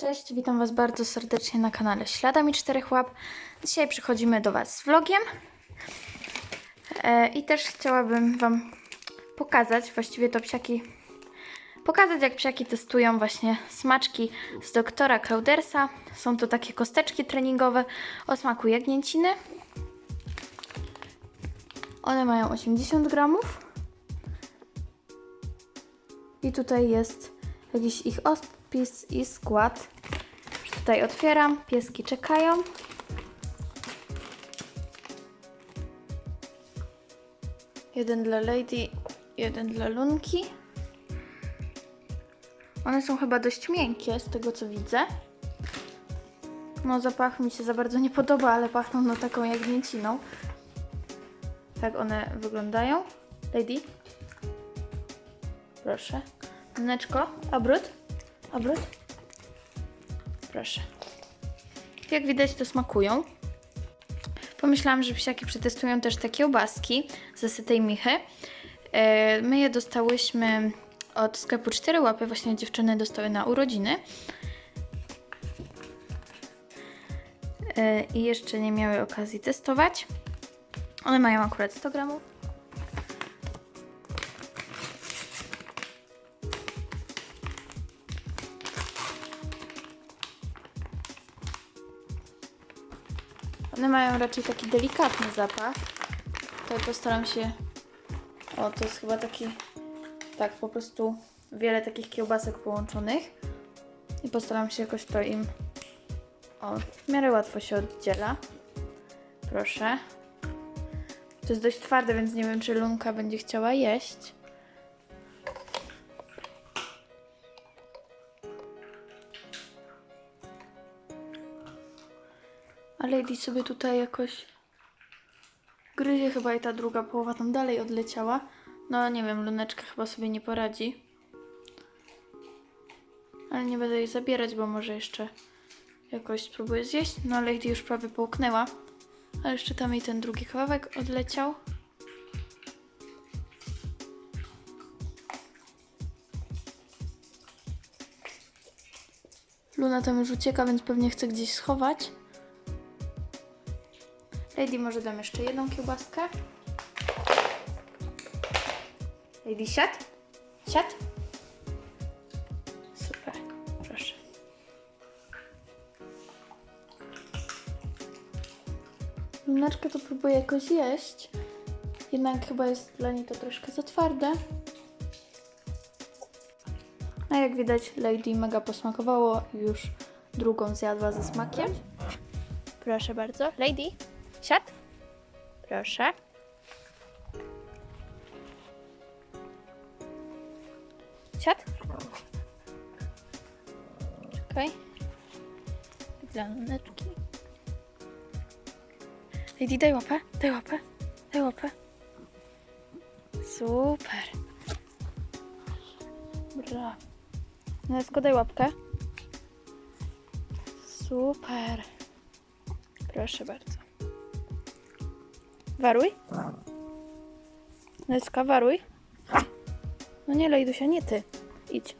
Cześć, witam Was bardzo serdecznie na kanale Śladami Czterech Łap. Dzisiaj przychodzimy do Was z vlogiem e, i też chciałabym Wam pokazać, właściwie to psiaki, pokazać jak psiaki testują właśnie smaczki z doktora Klaudersa. Są to takie kosteczki treningowe o smaku jagnięciny. One mają 80 gramów. I tutaj jest jakiś ich odpis i skład. Tutaj otwieram, pieski czekają. Jeden dla Lady, jeden dla Lunki. One są chyba dość miękkie z tego co widzę. No zapach mi się za bardzo nie podoba, ale pachną no taką jagnięciną. Tak one wyglądają. Lady, Proszę. Neczko, obrót. Obrót. Proszę. Jak widać, to smakują. Pomyślałam, że psiaki przetestują też te kiełbaski ze sytej michy. E, My je dostałyśmy od sklepu 4 łapy. Właśnie dziewczyny dostały na urodziny. E, I jeszcze nie miały okazji testować. One mają akurat 100 gramów. Mają raczej taki delikatny zapach. Tutaj postaram się. O, to jest chyba taki. Tak, po prostu wiele takich kiełbasek połączonych. I postaram się jakoś to im. O, w miarę łatwo się oddziela. Proszę. To jest dość twarde, więc nie wiem, czy Lunka będzie chciała jeść. Lady sobie tutaj jakoś gryzie chyba i ta druga połowa tam dalej odleciała. No nie wiem, luneczka chyba sobie nie poradzi. Ale nie będę jej zabierać, bo może jeszcze jakoś spróbuję zjeść. No Lady już prawie połknęła. Ale jeszcze tam jej ten drugi kawałek odleciał. Luna tam już ucieka, więc pewnie chce gdzieś schować. Lady może dam jeszcze jedną kiełbaskę. Lady siad? Siad? Super, proszę. Luneczka to próbuje jakoś jeść. Jednak chyba jest dla niej to troszkę za twarde. A jak widać Lady mega posmakowało i już drugą zjadła ze smakiem. Proszę bardzo. Lady, siad. Proszę. Siad. Czekaj. Dla nuneczki. Lady, daj łapę, daj łapę, daj łapę. Super. Brawo. Nesko, daj łapkę. Super. Proszę bardzo. Waruj. Neska, waruj. No nie, Lejdusia, nie ty. Idź.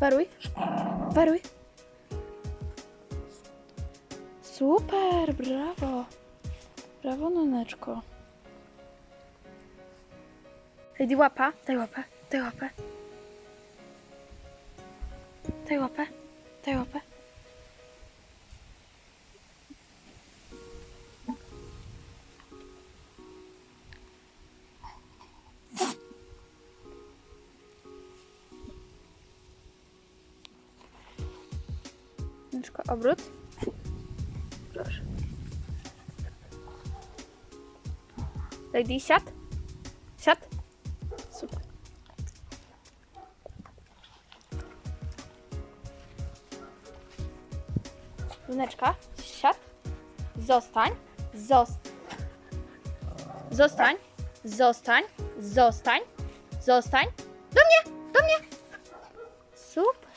Waruj. Waruj. Super, brawo. Brawo, noneczko. Lady, łapa. Daj łapę, daj łapę. Daj łapę, daj łapę. Obrót. Proszę. Lady, siad. Siad. Super. Luneczka, siad. Zostań. Zost. Zostań. Zostań. Zostań. Zostań. Do mnie! Do mnie! Super.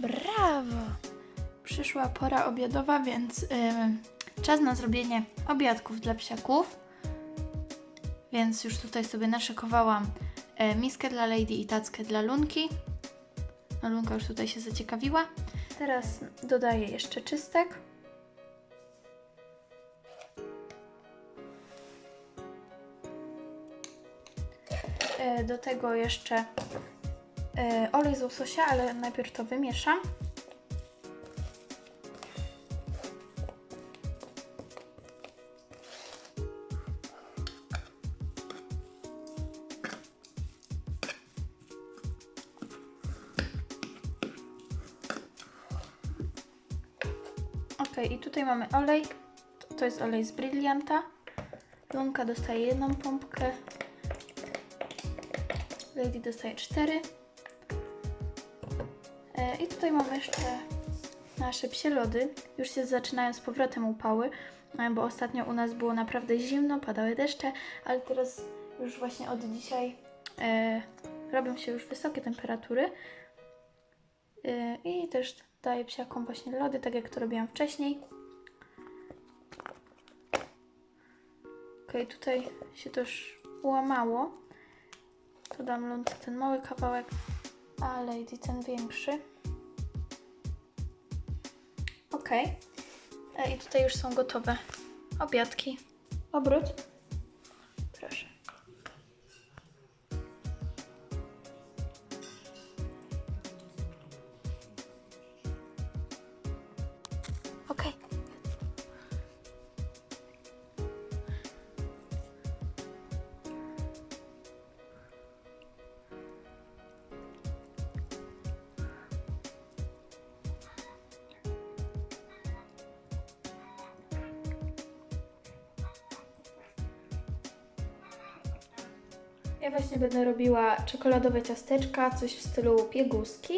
Brawo! Przyszła pora obiadowa, więc ym, czas na zrobienie obiadków dla psiaków. Więc już tutaj sobie naszykowałam e, miskę dla Lady i tackę dla Lunki. No Lunka już tutaj się zaciekawiła. Teraz dodaję jeszcze czystek. E, Do tego jeszcze e, olej z łososia, ale najpierw to wymieszam. Tutaj mamy olej. To, jest olej z Brillianta. Lunka dostaje jedną pompkę. Lady dostaje cztery. E, I tutaj mamy jeszcze nasze psie lody. Już się zaczynają z powrotem upały, e, bo ostatnio u nas było naprawdę zimno, padały deszcze, ale teraz już właśnie od dzisiaj e, robią się już wysokie temperatury. E, I też daję psiakom właśnie lody, tak jak to robiłam wcześniej. Tutaj się też ułamało. To dam ten mały kawałek, a Lady ten większy. Ok. E, I tutaj już są gotowe obiadki. Obrót. Ja właśnie będę robiła czekoladowe ciasteczka, coś w stylu pieguski.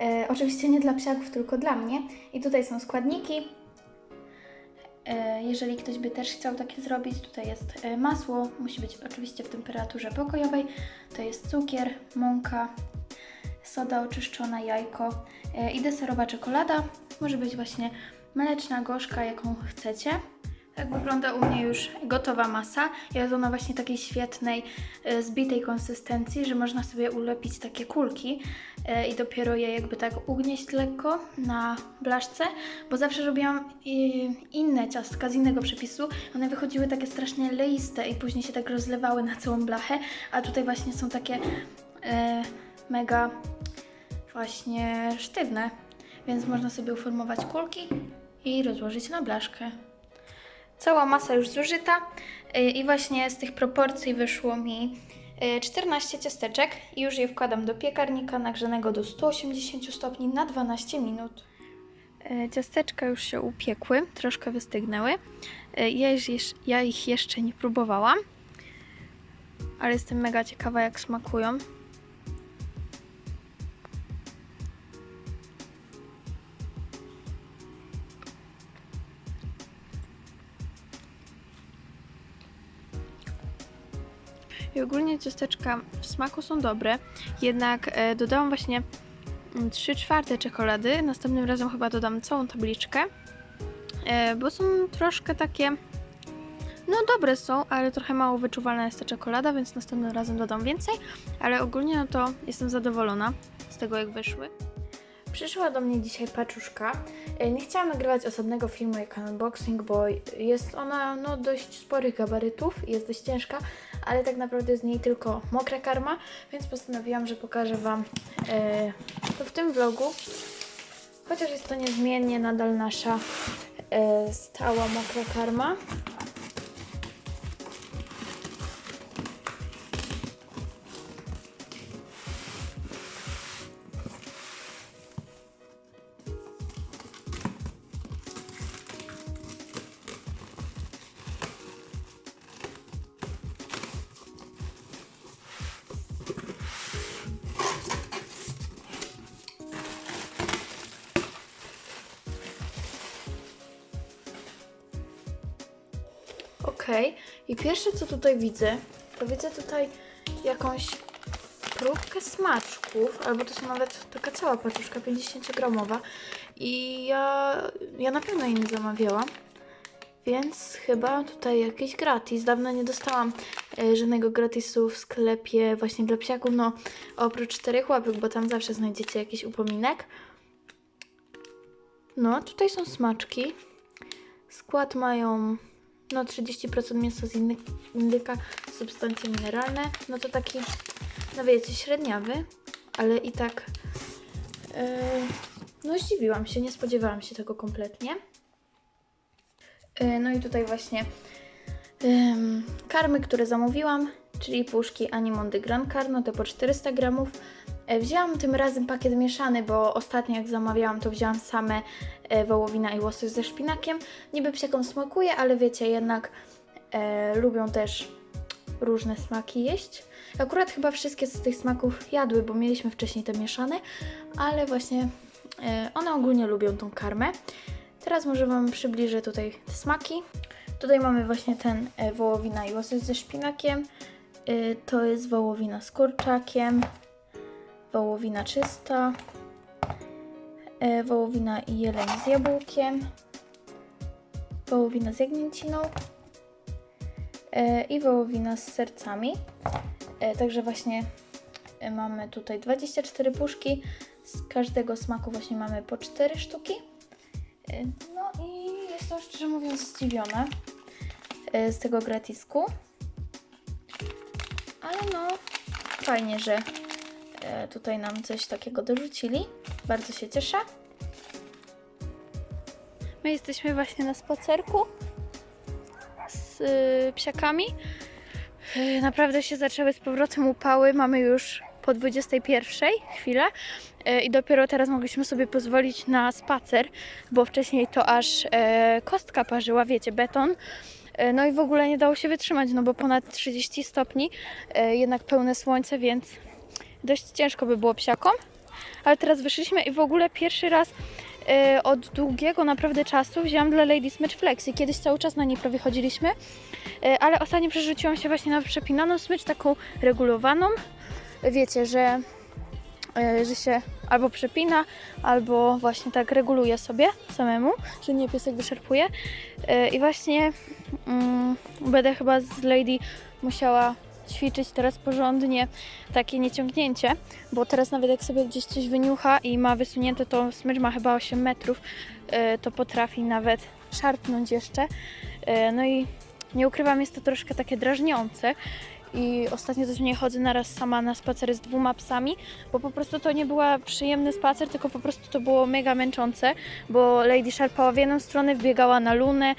E, oczywiście nie dla psiaków, tylko dla mnie. I tutaj są składniki. E, jeżeli ktoś by też chciał takie zrobić, tutaj jest e, masło, musi być oczywiście w temperaturze pokojowej. To jest cukier, mąka, soda oczyszczona, jajko e, i deserowa czekolada. Może być właśnie mleczna, gorzka, jaką chcecie. Tak wygląda u mnie już gotowa masa. Jest ona właśnie takiej świetnej, e, zbitej konsystencji, że można sobie ulepić takie kulki e, i dopiero je jakby tak ugnieść lekko na blaszce, bo zawsze robiłam e, inne ciastka z innego przepisu. One wychodziły takie strasznie leiste i później się tak rozlewały na całą blachę, a tutaj właśnie są takie mega właśnie sztywne, więc można sobie uformować kulki i rozłożyć na blaszkę. Cała masa już zużyta y, i właśnie z tych proporcji wyszło mi y, 14 ciasteczek i już je wkładam do piekarnika nagrzanego do 180 stopni na 12 minut. Y, Ciasteczka już się upiekły, troszkę wystygnęły. Y, ja ich jeszcze nie próbowałam, ale jestem mega ciekawa jak smakują. Ciasteczka w smaku są dobre, jednak e, dodałam właśnie 3 czwarte czekolady. Następnym razem chyba dodam całą tabliczkę, e, bo są troszkę takie. No dobre są, ale trochę mało wyczuwalna jest ta czekolada, więc następnym razem dodam więcej. Ale ogólnie no to jestem zadowolona z tego jak wyszły. Przyszła do mnie dzisiaj paczuszka. E, Nie chciałam nagrywać osobnego filmu jak unboxing, bo jest ona no, dość sporych gabarytów, jest dość ciężka, ale tak naprawdę z niej tylko mokra karma, więc postanowiłam, że pokażę Wam e, to w tym vlogu. Chociaż jest to niezmiennie nadal nasza e, stała mokra karma. I pierwsze co tutaj widzę, to widzę tutaj jakąś próbkę smaczków, albo to są nawet taka cała paczuszka 50-gramowa i ja, ja na pewno jej nie zamawiałam. Więc chyba tutaj jakiś gratis. Dawno nie dostałam e, żadnego gratisu w sklepie właśnie dla psiaków. No, oprócz czterech łapek, bo tam zawsze znajdziecie jakiś upominek. No, tutaj są smaczki. Skład mają no 30% mięsa z indyka, substancje mineralne. No to taki, no wiecie, średniawy, ale i tak yy, no zdziwiłam się, nie spodziewałam się tego kompletnie. Yy, no i tutaj właśnie ym, karmy, które zamówiłam, czyli puszki Animon de Gran Carno, to po 400 gramów. E, Wzięłam tym razem pakiet mieszany, bo ostatnio jak zamawiałam, to wzięłam same e, wołowina i łosoś ze szpinakiem. Niby psiakom smakuje, ale wiecie, jednak e, lubią też różne smaki jeść. Akurat chyba wszystkie z tych smaków jadły, bo mieliśmy wcześniej te mieszane, ale właśnie e, one ogólnie lubią tą karmę. Teraz może Wam przybliżę tutaj te smaki. Tutaj mamy właśnie ten e, wołowina i łosoś ze szpinakiem. To jest wołowina z kurczakiem wołowina czysta, e, wołowina i jeleń z jabłkiem, wołowina z jagnięciną e, i wołowina z sercami. E, Także właśnie mamy tutaj 24 puszki, z każdego smaku właśnie mamy po 4 sztuki. No i jestem szczerze mówiąc zdziwiona z tego gratisku. Ale no, fajnie, że tutaj nam coś takiego dorzucili. Bardzo się cieszę. My jesteśmy właśnie na spacerku z y, psiakami. Y, naprawdę się zaczęły z powrotem upały. Mamy już po 21 chwilę y, i dopiero teraz mogliśmy sobie pozwolić na spacer, bo wcześniej to aż e, kostka parzyła, wiecie, beton. E, No i w ogóle nie dało się wytrzymać, no bo ponad 30 stopni, e, jednak pełne słońce, więc dość ciężko by było psiakom. Ale teraz wyszliśmy i w ogóle pierwszy raz e, od długiego naprawdę czasu wzięłam dla Lady Smycz Flexi. Kiedyś cały czas na niej prawie chodziliśmy, e, ale ostatnio przerzuciłam się właśnie na przepinaną smycz, taką regulowaną. Wiecie, że, e, że się albo przepina, albo właśnie tak reguluje sobie samemu, że nie piesek wyszarpuje. I właśnie mm, będę chyba z Lady musiała ćwiczyć teraz porządnie takie nieciągnięcie, bo teraz nawet jak sobie gdzieś coś wyniucha i ma wysunięte, to smycz ma chyba 8 metrów, e, to potrafi nawet szarpnąć jeszcze. E, No i nie ukrywam, jest to troszkę takie drażniące. I ostatnio też nie chodzę naraz sama na spacery z dwoma psami, bo po prostu to nie był przyjemny spacer, tylko po prostu to było mega męczące, bo Lady szarpała w jedną stronę, wbiegała na lunę.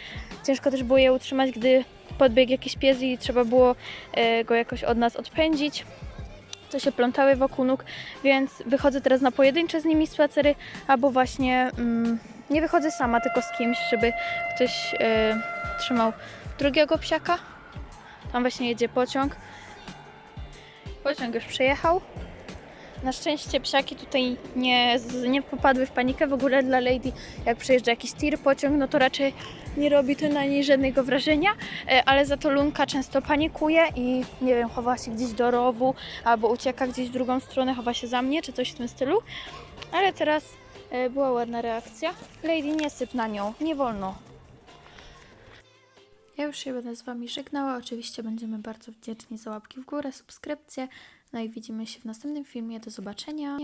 Ciężko też było je utrzymać, gdy podbiegł jakiś pies i trzeba było e, go jakoś od nas odpędzić. To się plątały wokół nóg, więc wychodzę teraz na pojedyncze z nimi spacery, albo właśnie mm, nie wychodzę sama, tylko z kimś, żeby ktoś e, trzymał drugiego psiaka. Tam właśnie jedzie pociąg. Pociąg już przejechał. Na szczęście psiaki tutaj nie, nie popadły w panikę. W ogóle dla Lady, jak przejeżdża jakiś tir pociąg, no to raczej nie robi to na niej żadnego wrażenia, e, ale za to Lunka często panikuje i nie wiem, chowa się gdzieś do rowu albo ucieka gdzieś w drugą stronę, chowa się za mnie czy coś w tym stylu. Ale teraz e, była ładna reakcja. Lady, nie syp na nią, nie wolno. Ja już się będę z Wami żegnała. Oczywiście będziemy bardzo wdzięczni za łapki w górę, subskrypcje. No i widzimy się w następnym filmie. Do zobaczenia.